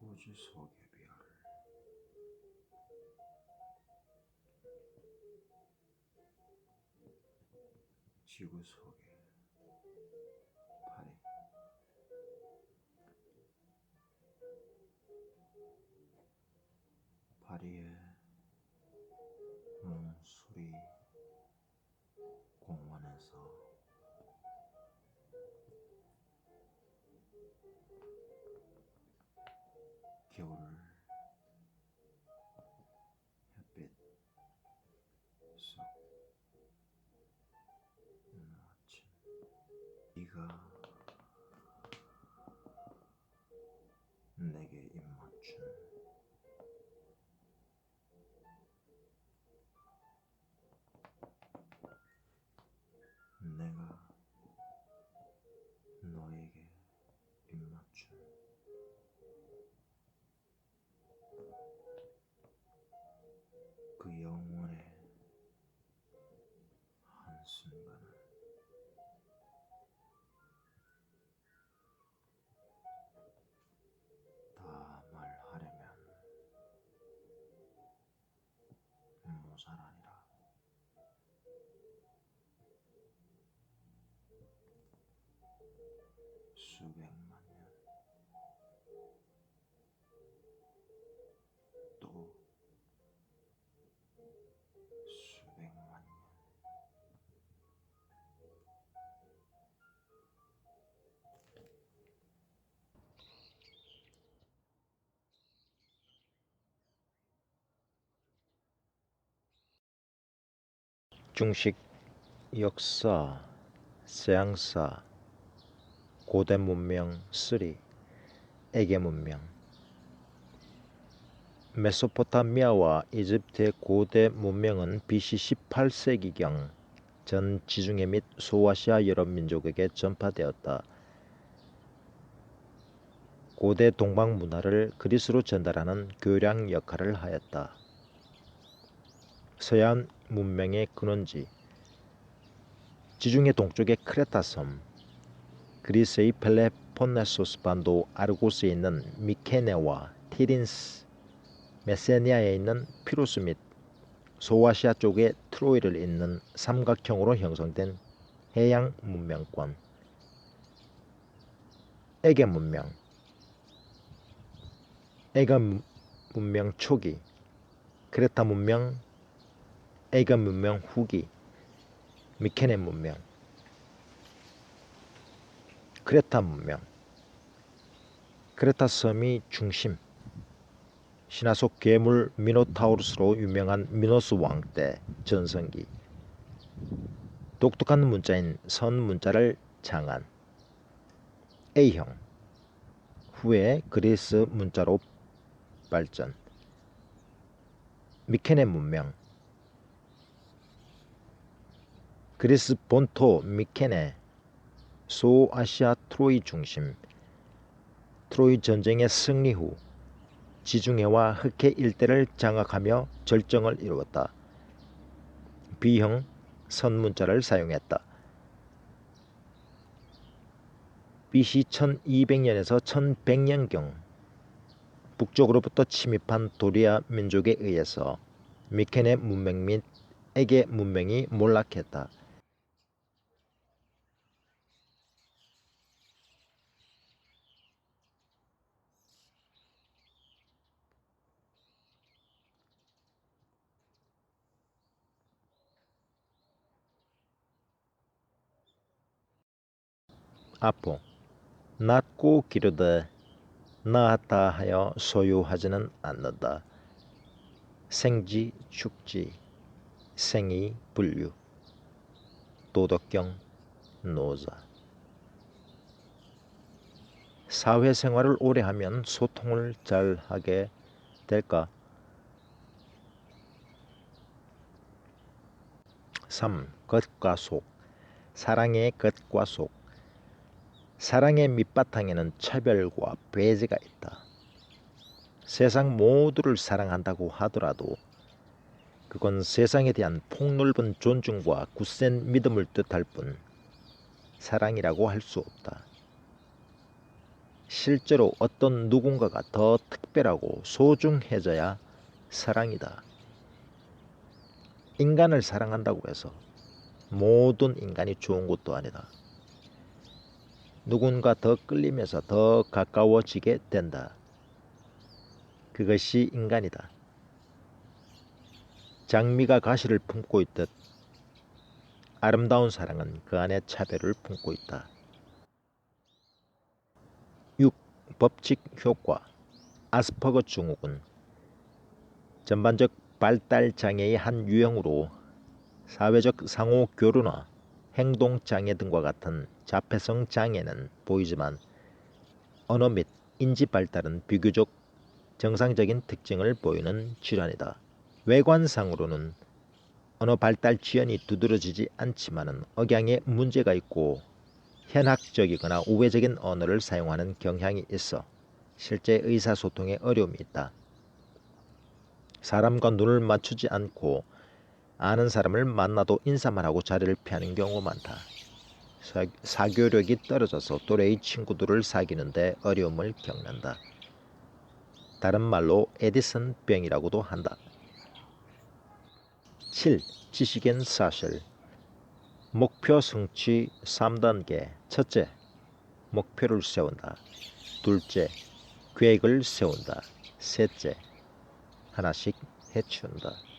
토지 속의 별. 지구 속의 파리 파리의 문수리 공원에서 겨울 햇빛 속 아침 네가 내게 입맞춘 내가 순간을 다 말하려면 모자라니라. 수백 중식 역사 서양사 고대 문명 3 에게 문명 메소포타미아와 이집트의 고대 문명은 BC 18세기경 전 지중해 및 소아시아 여러 민족에게 전파되었다. 고대 동방 문화를 그리스로 전달하는 교량 역할을 하였다. 서양 문명의 근원지. 지중해 동쪽의 크레타 섬 그리스의 펠레폰네소스 반도 아르고스에 있는 미케네와 티린스 메세니아에 있는 피루스 및 소아시아 쪽의 트로이를 잇는 삼각형으로 형성된 해양 문명권. 에게 문명 에가 문명 초기. 크레타 문명 에가 문명 후기. 미케네 문명. 크레타 문명. 크레타 섬이 중심. 신화 속 괴물 미노타우루스로 유명한 미노스 왕 때 전성기. 독특한 문자인 선 문자를 장한. A형. 후에 그리스 문자로 발전. 미케네 문명 그리스 본토 미케네 소아시아 트로이 중심 트로이 전쟁의 승리 후 지중해와 흑해 일대를 장악하며 절정을 이루었다. B형 선문자를 사용했다. BC 1200년에서 1100년경 북쪽으로부터 침입한 도리아 민족에 의해서 미케네 문명 및 에게 문명이 몰락했다. 아포 낳고 기르되 낳았다 하여 소유하지는 않는다. 생지 축지 생이 분류 도덕경 노자 사회생활을 오래 하면 소통을 잘 하게 될까? 3. 겉과 속 사랑의 겉과 속 사랑의 밑바탕에는 차별과 배제가 있다. 세상 모두를 사랑한다고 하더라도 그건 세상에 대한 폭넓은 존중과 굳센 믿음을 뜻할 뿐 사랑이라고 할 수 없다. 실제로 어떤 누군가가 더 특별하고 소중해져야 사랑이다. 인간을 사랑한다고 해서 모든 인간이 좋은 것도 아니다. 누군가 더 끌리면서 더 가까워지게 된다. 그것이 인간이다. 장미가 가시를 품고 있듯 아름다운 사랑은 그 안에 차별을 품고 있다. 6. 법칙 효과 아스퍼거 증후군 전반적 발달 장애의 한 유형으로 사회적 상호 교류나 행동 장애 등과 같은 자폐성 장애는 보이지만 언어 및 인지 발달은 비교적 정상적인 특징을 보이는 질환이다. 외관상으로는 언어 발달 지연이 두드러지지 않지만은 억양에 문제가 있고 현학적이거나 우회적인 언어를 사용하는 경향이 있어 실제 의사소통에 어려움이 있다. 사람과 눈을 맞추지 않고 아는 사람을 만나도 인사만 하고 자리를 피하는 경우가 많다. 사, 사교력이 떨어져서 또래의 친구들을 사귀는데 어려움을 겪는다. 다른 말로 에디슨 병이라고도 한다. 7. 지식인 사실 목표 성취 3단계 첫째, 목표를 세운다. 둘째, 계획을 세운다. 셋째, 하나씩 해치운다.